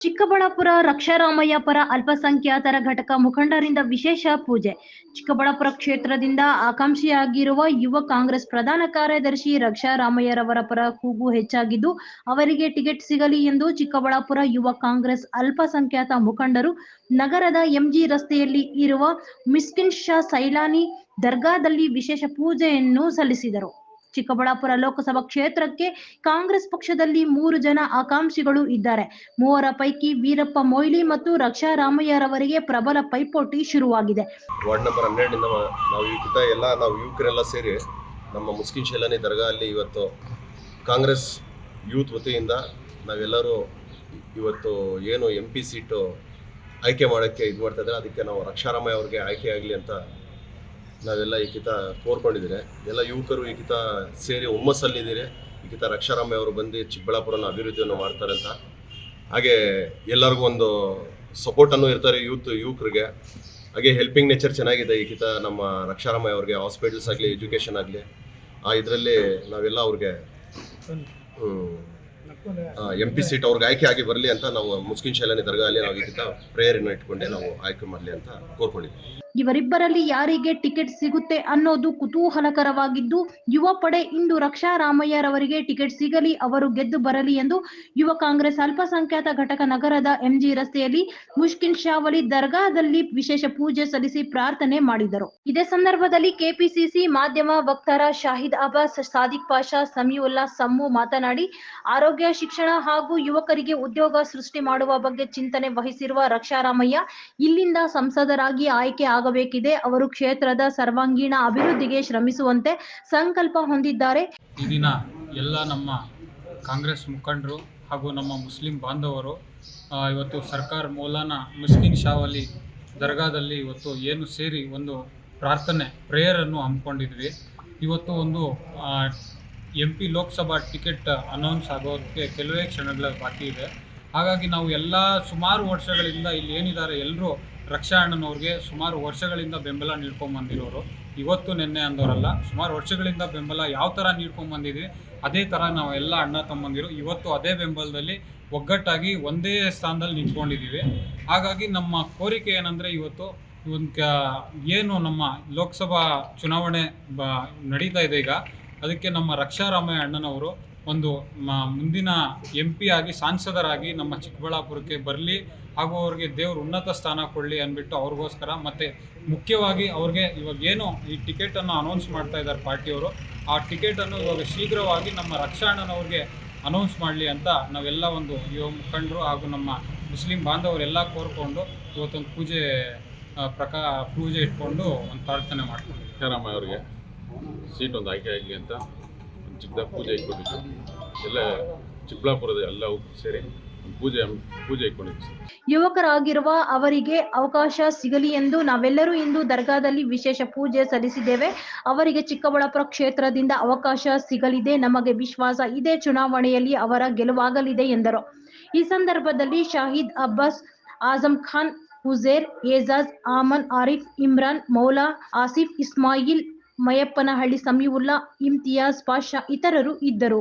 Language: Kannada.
ಚಿಕ್ಕಬಳ್ಳಾಪುರ ರಕ್ಷಾರಾಮಯ್ಯ ಪರ ಅಲ್ಪಸಂಖ್ಯಾತರ ಘಟಕ ಮುಖಂಡರಿಂದ ವಿಶೇಷ ಪೂಜೆ. ಚಿಕ್ಕಬಳ್ಳಾಪುರ ಕ್ಷೇತ್ರದಿಂದ ಆಕಾಂಕ್ಷಿಯಾಗಿರುವ ಯುವ ಕಾಂಗ್ರೆಸ್ ಪ್ರಧಾನ ಕಾರ್ಯದರ್ಶಿ ರಕ್ಷಾರಾಮಯ್ಯರವರ ಪರ ಕೂಗು ಹೆಚ್ಚಾಗಿದ್ದು, ಅವರಿಗೆ ಟಿಕೆಟ್ ಸಿಗಲಿ ಎಂದು ಚಿಕ್ಕಬಳ್ಳಾಪುರ ಯುವ ಕಾಂಗ್ರೆಸ್ ಅಲ್ಪಸಂಖ್ಯಾತ ಮುಖಂಡರು ನಗರದ ಎಂಜಿ ರಸ್ತೆಯಲ್ಲಿ ಇರುವ ಮಿಸ್ಕಿನ್ ಶಾ ಸೈಲಾನಿ ದರ್ಗಾದಲ್ಲಿ ವಿಶೇಷ ಪೂಜೆಯನ್ನು ಸಲ್ಲಿಸಿದರು. ಚಿಕ್ಕಬಳ್ಳಾಪುರ ಲೋಕಸಭಾ ಕ್ಷೇತ್ರಕ್ಕೆ ಕಾಂಗ್ರೆಸ್ ಪಕ್ಷದಲ್ಲಿ ಮೂರು ಜನ ಆಕಾಂಕ್ಷಿಗಳು ಇದ್ದಾರೆ. ಮೂವರ ಪೈಕಿ ವೀರಪ್ಪ ಮೊಯ್ಲಿ ಮತ್ತು ರಕ್ಷಾರಾಮಯ್ಯರವರಿಗೆ ಪ್ರಬಲ ಪೈಪೋಟಿ ಶುರುವಾಗಿದೆ. ವಾರ್ಡ್ ನಂಬರ್ ಹನ್ನೆರಡರಿಂದ ನಾವು ಯುವಕಿತ ಎಲ್ಲ ನಾವು ಯುವಕರೆಲ್ಲ ಸೇರಿ ನಮ್ಮ ಮುಸ್ಕಿನ್ ಶೈಲಾನಿ ದರ್ಗಾ ಅಲ್ಲಿ ಇವತ್ತು ಕಾಂಗ್ರೆಸ್ ಯೂತ್ ವತಿಯಿಂದ ನಾವೆಲ್ಲರೂ ಇವತ್ತು ಏನು ಎಂ ಪಿ ಸೀಟು ಆಯ್ಕೆ ಮಾಡೋಕ್ಕೆ ಇದು ಮಾಡ್ತಾ ಇದ್ದಾರೆ. ಅದಕ್ಕೆ ನಾವು ರಕ್ಷಾರಾಮಯ್ಯ ಅವ್ರಿಗೆ ಆಯ್ಕೆ ಆಗಲಿ ಅಂತ ನಾವೆಲ್ಲ ಈಕಿತ ಕೋರ್ಕೊಂಡಿದ್ದೀರಿ. ಎಲ್ಲ ಯುವಕರು ಈಕಿತ ಸೇರಿ ಹುಮ್ಮಸ್ಸಲ್ಲಿದ್ದೀರಿ. ಈಕಿತ ರಕ್ಷಾರಾಮಯ್ಯ ಅವರು ಬಂದು ಚಿಕ್ಕಬಳ್ಳಾಪುರನ ಅಭಿವೃದ್ಧಿಯನ್ನು ಮಾಡ್ತಾರೆ ಅಂತ. ಹಾಗೆ ಎಲ್ಲರಿಗೂ ಒಂದು ಸಪೋರ್ಟನ್ನು ಇರ್ತಾರೆ ಯೂತ್, ಯುವಕರಿಗೆ. ಹಾಗೆ ಹೆಲ್ಪಿಂಗ್ ನೇಚರ್ ಚೆನ್ನಾಗಿದೆ ಈಗಿತ ನಮ್ಮ ರಕ್ಷಾರಾಮಯ್ಯ ಅವ್ರಿಗೆ ಹಾಸ್ಪಿಟಲ್ಸ್ ಆಗಲಿ ಎಜುಕೇಷನ್ ಆಗಲಿ. ಆ ಇದರಲ್ಲಿ ನಾವೆಲ್ಲ ಅವ್ರಿಗೆ ಎಂ ಪಿ ಸೀಟ್ ಅವ್ರಿಗೆ ಆಯ್ಕೆ ಆಗಿ ಬರಲಿ ಅಂತ ನಾವು ಮುಸ್ಕಿನ್ ಶೈಲಾನಿ ದರ್ಗಾದಲ್ಲಿ ನಾವು ಈ ಕಿತ ಪ್ರೇಯರನ್ನು ಇಟ್ಕೊಂಡೆ ನಾವು ಆಯ್ಕೆ ಮಾಡಲಿ ಅಂತ ಕೋರ್ಕೊಂಡಿದ್ದೀವಿ. ಇವರಿಬ್ಬರಲ್ಲಿ ಯಾರಿಗೆ ಟಿಕೆಟ್ ಸಿಗುತ್ತೆ ಅನ್ನೋದು ಕುತೂಹಲಕರವಾಗಿದ್ದು, ಯುವ ಪಡೆ ಇಂದು ರಕ್ಷಾರಾಮಯ್ಯರವರಿಗೆ ಟಿಕೆಟ್ ಸಿಗಲಿ, ಅವರು ಗೆದ್ದು ಬರಲಿ ಎಂದು ಯುವ ಕಾಂಗ್ರೆಸ್ ಅಲ್ಪಸಂಖ್ಯಾತ ಘಟಕ ನಗರದ ಎಂಜಿ ರಸ್ತೆಯಲ್ಲಿ ಮುಷ್ಕಿನ್ ಶಾವಲಿ ದರ್ಗಾದಲ್ಲಿ ವಿಶೇಷ ಪೂಜೆ ಸಲ್ಲಿಸಿ ಪ್ರಾರ್ಥನೆ ಮಾಡಿದರು. ಇದೇ ಸಂದರ್ಭದಲ್ಲಿ ಕೆಪಿಸಿಸಿ ಮಾಧ್ಯಮ ವಕ್ತಾರ ಶಾಹಿದ್ ಅಬ್ಬಾಸ್, ಸಾದಿಕ್ ಪಾಷಾ, ಸಮೀವುಲ್ಲಾ ಸಮ್ಮು ಮಾತನಾಡಿ, ಆರೋಗ್ಯ, ಶಿಕ್ಷಣ ಹಾಗೂ ಯುವಕರಿಗೆ ಉದ್ಯೋಗ ಸೃಷ್ಟಿ ಮಾಡುವ ಬಗ್ಗೆ ಚಿಂತನೆ ವಹಿಸಿರುವ ರಕ್ಷಾರಾಮಯ್ಯ ಇಲ್ಲಿಂದ ಸಂಸದರಾಗಿ ಆಯ್ಕೆ ಆಗಬೇಕಿದೆ. ಅವರು ಕ್ಷೇತ್ರದ ಸರ್ವಾಂಗೀಣ ಅಭಿವೃದ್ಧಿಗೆ ಶ್ರಮಿಸುವಂತೆ ಸಂಕಲ್ಪ ಹೊಂದಿದ್ದಾರೆ. ಈ ದಿನ ಎಲ್ಲ ನಮ್ಮ ಕಾಂಗ್ರೆಸ್ ಮುಖಂಡರು ಹಾಗೂ ನಮ್ಮ ಮುಸ್ಲಿಂ ಬಾಂಧವರು ಇವತ್ತು ಸರ್ಕಾರ ಮೌಲಾನ ಮುಸ್ಲಿಂ ಶಾವಲಿ ದರ್ಗಾದಲ್ಲಿ ಇವತ್ತು ಏನು ಸೇರಿ ಒಂದು ಪ್ರಾರ್ಥನೆ ಪ್ರೇಯರನ್ನು ಹಮ್ಮಿಕೊಂಡಿದ್ವಿ. ಇವತ್ತು ಒಂದು M P Loksabha ticket announce ಆಗೋದಕ್ಕೆ ಕೆಲವೇ ಕ್ಷಣಗಳ ಬಾಕಿ ಇದೆ. ಹಾಗಾಗಿ ನಾವು ಎಲ್ಲ ಸುಮಾರು ವರ್ಷಗಳಿಂದ ಇಲ್ಲಿ ಏನಿದ್ದಾರೆ ಎಲ್ಲರೂ ರಕ್ಷಾ ಅಣ್ಣನವ್ರಿಗೆ ಸುಮಾರು ವರ್ಷಗಳಿಂದ ಬೆಂಬಲ ನೀಡ್ಕೊಂಬಂದಿರೋರು. ಇವತ್ತು ನಿನ್ನೆ ಅಂದವರಲ್ಲ, ಸುಮಾರು ವರ್ಷಗಳಿಂದ ಬೆಂಬಲ ಯಾವ ಥರ ನೀಡ್ಕೊಂಬಂದಿದ್ವಿ, ಅದೇ ಥರ ನಾವು ಎಲ್ಲ ಅಣ್ಣ ತಮ್ಮಂದಿರು ಇವತ್ತು ಅದೇ ಬೆಂಬಲದಲ್ಲಿ ಒಗ್ಗಟ್ಟಾಗಿ ಒಂದೇ ಸ್ಥಾನದಲ್ಲಿ ನಿಂತ್ಕೊಂಡಿದ್ದೀವಿ. ಹಾಗಾಗಿ ನಮ್ಮ ಕೋರಿಕೆ ಏನಂದರೆ ಇವತ್ತು ಒಂದು ಕ, ಏನು ನಮ್ಮ ಲೋಕಸಭಾ ಚುನಾವಣೆ ಬ, ನಡೀತಾ ಇದೆ ಈಗ, ಅದಕ್ಕೆ ನಮ್ಮ ರಕ್ಷಾರಾಮಯ್ಯ ಅಣ್ಣನವರು ಒಂದು ಮುಂದಿನ ಎಂ ಪಿ ಆಗಿ, ಸಾಂಸದರಾಗಿ ನಮ್ಮ ಚಿಕ್ಕಬಳ್ಳಾಪುರಕ್ಕೆ ಬರಲಿ, ಹಾಗೂ ಅವ್ರಿಗೆ ದೇವರು ಉನ್ನತ ಸ್ಥಾನ ಕೊಡಲಿ ಅಂದ್ಬಿಟ್ಟು ಅವ್ರಿಗೋಸ್ಕರ, ಮತ್ತು ಮುಖ್ಯವಾಗಿ ಅವ್ರಿಗೆ ಇವಾಗ ಏನು ಈ ಟಿಕೆಟನ್ನು ಅನೌನ್ಸ್ ಮಾಡ್ತಾ ಇದ್ದಾರೆ ಪಾರ್ಟಿಯವರು, ಆ ಟಿಕೆಟನ್ನು ಇವಾಗ ಶೀಘ್ರವಾಗಿ ನಮ್ಮ ರಕ್ಷಾಣನವ್ರಿಗೆ ಅನೌನ್ಸ್ ಮಾಡಲಿ ಅಂತ ನಾವೆಲ್ಲ ಒಂದು ಯುವ ಮುಖಂಡರು ಹಾಗೂ ನಮ್ಮ ಮುಸ್ಲಿಂ ಬಾಂಧವರೆಲ್ಲ ಕೋರ್ಕೊಂಡು ಇವತ್ತೊಂದು ಪೂಜೆ ಪ್ರಕಾ, ಪೂಜೆ ಇಟ್ಕೊಂಡು ಒಂದು ಪ್ರಾರ್ಥನೆ ಸಿದ್ದರಾಮಯ್ಯ ಅವರಿಗೆ, ಸೀಟ್ ಒಂದು ಆಯ್ಕೆ ಆಗಲಿ ಅಂತ. ಒಂದು ಚಿಕ್ಕದ ಪೂಜೆ ಇಟ್ಕೊಂಡಿದ್ವಿ. ಎಲ್ಲ ಚಿಕ್ಕಬಳ್ಳಾಪುರದ ಎಲ್ಲ ಸೇರಿ ಪೂಜೆ ಪೂಜೆ ಇಟ್ಕೊಂಡಿದ್ವಿ ಯುವಕರಾಗಿರುವ ಅವರಿಗೆ ಅವಕಾಶ ಸಿಗಲಿ ಎಂದು ನಾವೆಲ್ಲರೂ ಇಂದು ದರ್ಗಾದಲ್ಲಿ ವಿಶೇಷ ಪೂಜೆ ಸಲ್ಲಿಸಿದ್ದೇವೆ. ಅವರಿಗೆ ಚಿಕ್ಕಬಳ್ಳಾಪುರ ಕ್ಷೇತ್ರದಿಂದ ಅವಕಾಶ ಸಿಗಲಿದೆ. ನಮಗೆ ವಿಶ್ವಾಸ ಇದೆ. ಚುನಾವಣೆಯಲ್ಲಿ ಅವರ ಗೆಲುವಾಗಲಿದೆ ಎಂದರು. ಈ ಸಂದರ್ಭದಲ್ಲಿ ಶಾಹಿದ್ ಅಬ್ಬಾಸ್, ಆಜಂ ಖಾನ್ ಹುಜೇರ್ ಏಜಾಜ್, ಆಮನ್, ಆರಿಫ್, ಇಮ್ರಾನ್, ಮೌಲಾ, ಆಸಿಫ್, ಇಸ್ಮಾಯಿಲ್ ಮಯಪ್ಪನಹಳ್ಳಿ ಸಮೀವುಲ್ಲಾ ಇಮ್ತಿಯಾಜ್ ಪಾಷಾ ಇತರರು ಇದ್ದರು.